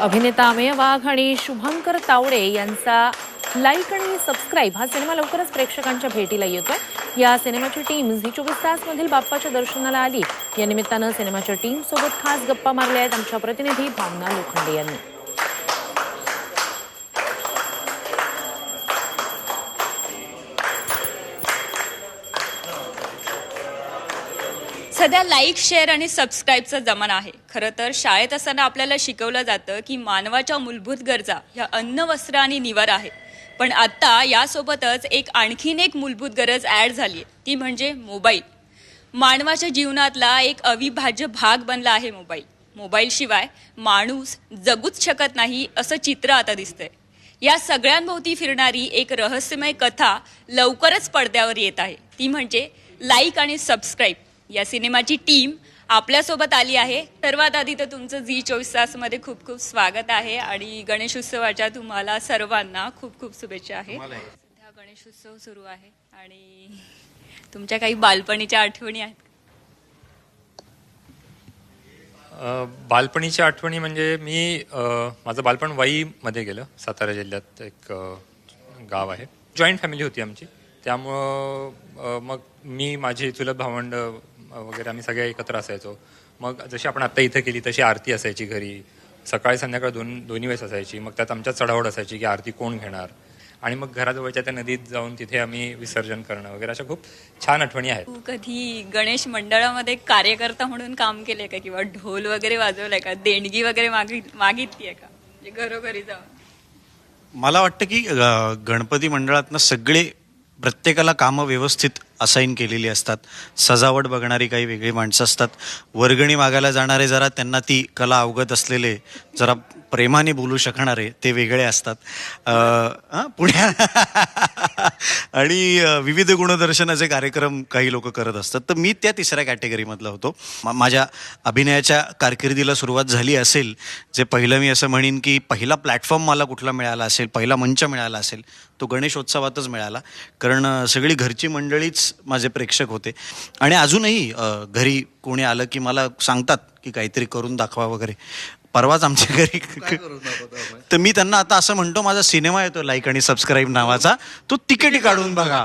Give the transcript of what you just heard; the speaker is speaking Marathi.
अभिनेता अमेय वाघ आणि शुभंकर तावडे यांचा लाईक आणि सबस्क्राईब हा सिनेमा लवकरच प्रेक्षकांच्या भेटीला येतोय. या सिनेमाची टीम झी चोवीस तासमधील बाप्पाच्या दर्शनाला आली. या निमित्तानं सिनेमाच्या टीमसोबत खास गप्पा मारल्या आहेत आमच्या प्रतिनिधी भावना लोखंडे यांनी. सध्या लाईक शेअर आणि सबस्क्राईबचा जमाना आहे. खरं तर शाळेत असताना आपल्याला शिकवलं जातं की मानवाच्या मूलभूत गरजा ह्या अन्न वस्त्र आणि निवार आहेत. पण आत्ता यासोबतच एक आणखीन एक मूलभूत गरज ॲड झाली आहे ती म्हणजे मोबाईल. मानवाच्या जीवनातला एक अविभाज्य भाग बनला आहे मोबाईल. मोबाईलशिवाय माणूस जगूच शकत नाही असं चित्र आता दिसतंय. या सगळ्यांभोवती फिरणारी एक रहस्यमय कथा लवकरच पडद्यावर येत आहे. ती म्हणजे लाईक आणि सबस्क्राईब. या सिनेमाची टीम आपल्यासोबत आली आहे. सर्वात आधी तर तुमचं झी चोवीस तासमध्ये खूप खूप स्वागत आहे आणि गणेश उत्सवाच्या तुम्हाला सर्वांना खूप खूप शुभेच्छा आहे. सध्या गणेश उत्सव सुरू आहे आणि तुमच्या काही बालपणीच्या आठवणी आहेत बालपणीच्या आठवणी म्हणजे मी माझं बालपण वाईमध्ये गेलं सातारा जिल्ह्यात एक गाव आहे. जॉईंट फॅमिली होती आमची. त्यामुळं मग मी माझी चुलत भावंड वगैरे आम्ही सगळे एकत्र असायचो. मग जशी आपण आत्ता इथं केली तशी आरती असायची घरी. सकाळी संध्याकाळ दोन दोन्ही वेळेस असायची. मग त्यात आमच्यात चढावड असायची की आरती कोण घेणार? आणि मग घराजवळच्या त्या नदीत जाऊन तिथे आम्ही विसर्जन करणं वगैरे अशा खूप छान आठवणी आहेत. तू कधी गणेश मंडळामध्ये कार्यकर्ता म्हणून काम केलंय का? किंवा ढोल वगैरे वाजवलंय का? देणगी वगैरे मागित मागितलीये का? म्हणजे घरोघरी जाऊन. मला वाटतं की गणपती मंडळातनं सगळे प्रत्येकाला कामं व्यवस्थित असाईन केलेली असतात. सजावट बघणारी काही वेगळी माणसं असतात. वर्गणी मागायला जाणारे जरा त्यांना ती कला अवगत असलेले जरा प्रेमाने बोलू शकणारे ते वेगळे असतात. पुण्या आणि विविध गुणदर्शनाचे कार्यक्रम काही लोक करत असतात. तर मी त्या तिसऱ्या कॅटेगरीमधला होतो. मा- माझ्या अभिनयाच्या कारकिर्दीला सुरुवात झाली असेल जे पहिलं मी असं म्हणेन की पहिला प्लॅटफॉर्म मला कुठला मिळाला असेल पहिला मंच मिळाला असेल तो गणेशोत्सवातच मिळाला. कारण सगळी घरची मंडळीच माझे प्रेक्षक होते. आणि अजूनही घरी कोणी आलं की मला सांगतात की काहीतरी करून दाखवा वगैरे. परवाच आमच्या घरी. तर मी त्यांना आता असं म्हणतो माझा सिनेमा येतो लाईक आणि सबस्क्राईब नावाचा. तो तिकीट काढून बघा.